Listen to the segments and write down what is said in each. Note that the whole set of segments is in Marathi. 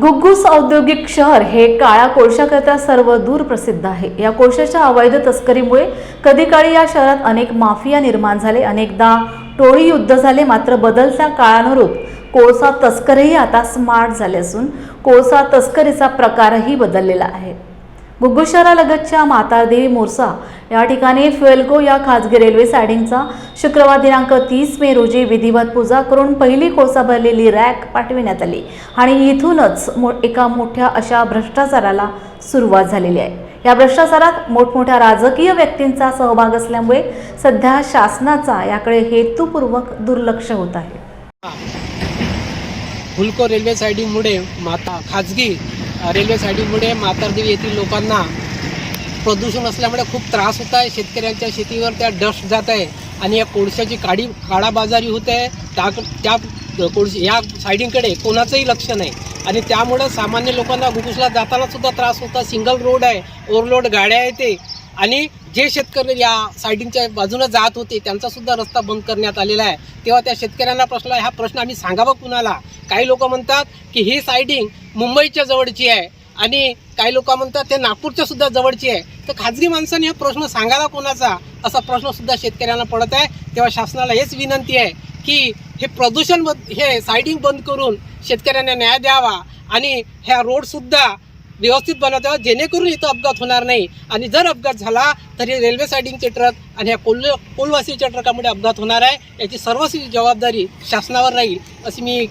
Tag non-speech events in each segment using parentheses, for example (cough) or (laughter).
घुग्गुस औद्योगिक शहर हे काळ्या कोळशाकरता सर्व दूर प्रसिद्ध आहे. या कोळशाच्या अवैध तस्करीमुळे कधी काळी या शहरात अनेक माफिया निर्माण झाले. अनेकदा टोळी युद्ध झाले मात्र बदलत्या काळानुरूप कोळसा तस्करही आता स्मार्ट झाले असून कोळसा तस्करीचा प्रकारही बदललेला आहे. गुग्गू शहरालगतच्या मातारदेवी मोरसा या ठिकाणी फ्युएल्को या खाजगी रेल्वे सायडिंगचा शुक्रवार दिनांक तीस मे रोजी विधिवत पूजा करून पहिली कोळसा भरलेली रॅक पाठविण्यात आली. आणि इथूनच मो एका मोठ्या अशा भ्रष्टाचाराला सुरुवात झालेली आहे. या भ्रष्टाचारात मोठमोठ्या राजकीय व्यक्तींचा सहभाग असल्यामुळे सध्या शासनाचा याकडे हेतुपूर्वक दुर्लक्ष होत आहे. फुलको रेल्वे सायडिंगमुळे माता खाजगी रेल्वे साईडीमुळे मातारदेवी येथील लोकांना प्रदूषण असल्यामुळे खूप त्रास होत आहे. शेतकऱ्यांच्या शेतीवर त्या डस्ट जात आहे आणि या कोळशाची काडी काळाबाजारी होत आहे. त्या त्या कोळशी या सायडिंगकडे कोणाचंही लक्ष नाही. आणि त्यामुळं सामान्य लोकांना गुगुसला जातानासुद्धा त्रास होता सिंगल रोड आहे ओव्हरलोड गाड्या येते आणि जे शेतकरी या सायडिंगच्या बाजूनं जात होते त्यांचासुद्धा रस्ता बंद करण्यात आलेला आहे. तेव्हा त्या शेतकऱ्यांना प्रश्न हा प्रश्न आम्ही सांगावा कुणाला? काही लोक म्हणतात की ही सायडिंग मुंबईच्या जवळची आहे आणि काही लोक म्हणतात ते नागपूरच्या सुद्धा जवळची आहे. तर खाजगी माणसाने हा प्रश्न सांगायला कोणाचा? असा प्रश्न सुद्धा शेतकऱ्यांना पडत आहे. तेव्हा शासनाला हेच विनंती आहे की हे प्रदूषण बंद हे सायडिंग बंद करून शेतकऱ्यांना न्याय द्यावा आणि ह्या रोडसुद्धा व्यवस्थित बनवता जेणेकरून इथं अपघात होणार नाही. आणि जर अपघात झाला तर हे रेल्वे सायडिंगचे ट्रक आणि ह्या कोल कोलवासीच्या ट्रकामुळे अपघात होणार आहे. याची सर्वस्वी जबाबदारी शासनावर राहील अशी मी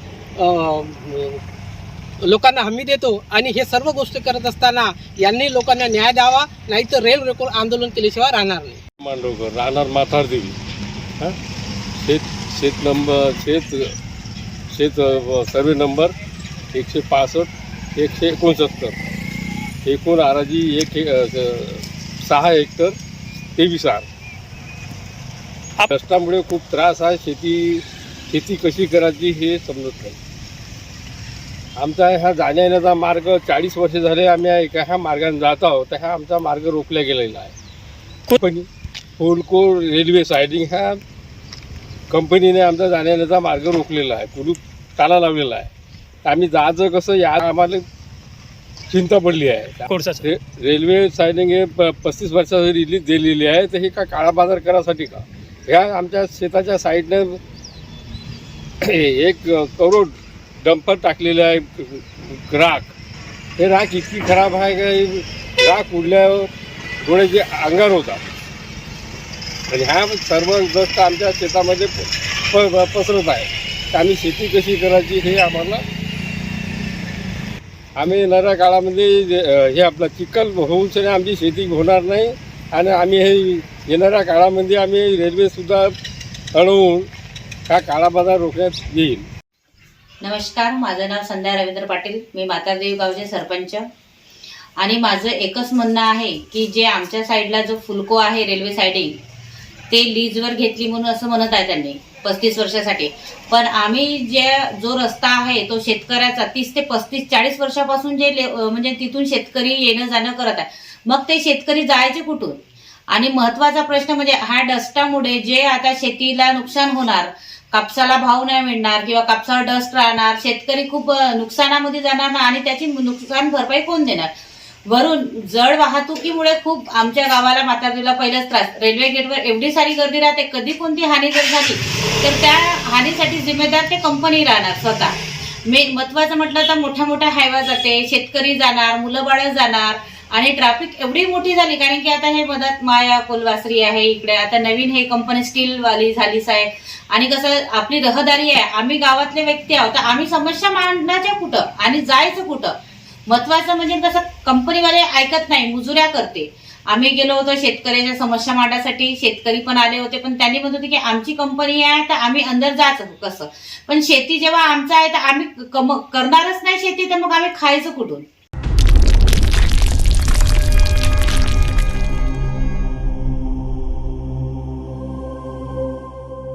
लोकांना हमी देतो आणि हे सर्व गोष्टी करत असताना यांनी लोकांना न्याय द्यावा नाही तर रेल रेकोड आंदोलन केल्याशिवाय राहणार नाही. मांडवकर राहणार माथारदेवी हां? शेत शेत नंबर शेत शेत सर्वे नंबर एकशे पासष्ट एकशे एकोणसत्तर. एकूण आराजी एक हे- सहा हेक्टर तेवीस आर. कष्टामुळे खूप त्रास आहे शेती शेती कशी करायची हे समजत नाही. आमचा ह्या जाण्या येण्याचा मार्ग चाळीस वर्ष झाले आम्ही एका ह्या मार्गाने जात आहोत. तर हा आमचा मार्ग रोखला गेलेला आहे. कंपनी होलको रेल्वे सायडिंग ह्या कंपनीने आमचा जाण्या येण्याचा मार्ग रोखलेला आहे. कुलूप ताला लावलेला आहे. आम्ही जायचं कसं या आम्हाला चिंता पडली आहे. रेल्वे सायडिंग हे प पस्तीस वर्षाची रिलीज दिलेली आहे. तर हे का काळा बाजार करासाठी का? ह्या आमच्या शेताच्या साईडनं (coughs) एक करोड डंपर टाकलेलं आहे राख. हे राख इतकी खराब आहे का राख उडल्यावर जे अंगार होतात. म्हणजे आणि ह्या सर्व दस्त आमच्या शेतामध्ये प प- पसरत आहे. तर आम्ही शेती कशी करायची हे आम्हाला आम्ही येणाऱ्या काळामध्ये हे आपलं चिखल होऊन सरी आमची शेती होणार नाही. आणि आम्ही हे येणाऱ्या काळामध्ये आम्ही रेल्वेसुद्धा अडवून हा काळा बाजार रोखण्यात येईल. नमस्कार माझं नाव संध्या रवींद्र पाटील. मी मातादेवी गावचे सरपंच. आणि माझं एकच म्हणणं आहे की जे आमच्या साईडला जो फुलको आहे रेल्वे सायडिंग ते लीजवर घेतली म्हणून असं म्हणत आहे त्यांनी पस्तीस वर्षासाठी. पण आम्ही जे जो रस्ता आहे तो शेतकऱ्याचा तीस ते पस्तीस चाळीस वर्षापासून जे म्हणजे तिथून शेतकरी येणं जाणं करत आहे. मग ते शेतकरी जायचे कुठून? आणि महत्त्वाचा प्रश्न म्हणजे हा डस्टामुळे जे आता शेतीला नुकसान होणार कापसाला भाव नाही मिळणार किंवा कापसावर डस्ट राहणार शेतकरी खूप नुकसानामध्ये जाणार ना आणि त्याची नुकसान भरपाई कोण देणार? वरून जड वाहतुकीमुळे खूप आमच्या गावाला माताजीला पहिलाच त्रास. रेल्वे गेटवर एवढी सारी गर्दी राहते कधी कोणती हानी जर झाली तर त्या हानीसाठी जिम्मेदार ते कंपनी राहणार स्वतः. मे महत्वाचं म्हटलं तर मोठ्या मोठ्या हायवा जाते शेतकरी जाणार मुलं बाळं जाणार आणि ट्रॅफिक एवढी मोठी झाली कारण की आता हे मदत माया कोलवासरी आहे इकडे आता नवीन हे कंपनी स्टील वाली झालीच आहे. आणि कसं आपली रहदारी आहे आम्ही गावातले व्यक्ती आहोत तर आम्ही समस्या मांडण्याच्या कुठं आणि जायचं कुठं? महत्वाचं म्हणजे कसं कंपनीवाले ऐकत नाही मुजुऱ्या करते. आम्ही गेलो होतो शेतकऱ्याच्या समस्या मांडण्यासाठी शेतकरी पण आले होते पण त्यांनी म्हणत होते की आमची कंपनी आहे तर आम्ही अंदर जायचं कसं? पण शेती जेव्हा आमचं आहे तर आम्ही कम करणारच नाही शेती तर मग आम्ही खायचं कुठून?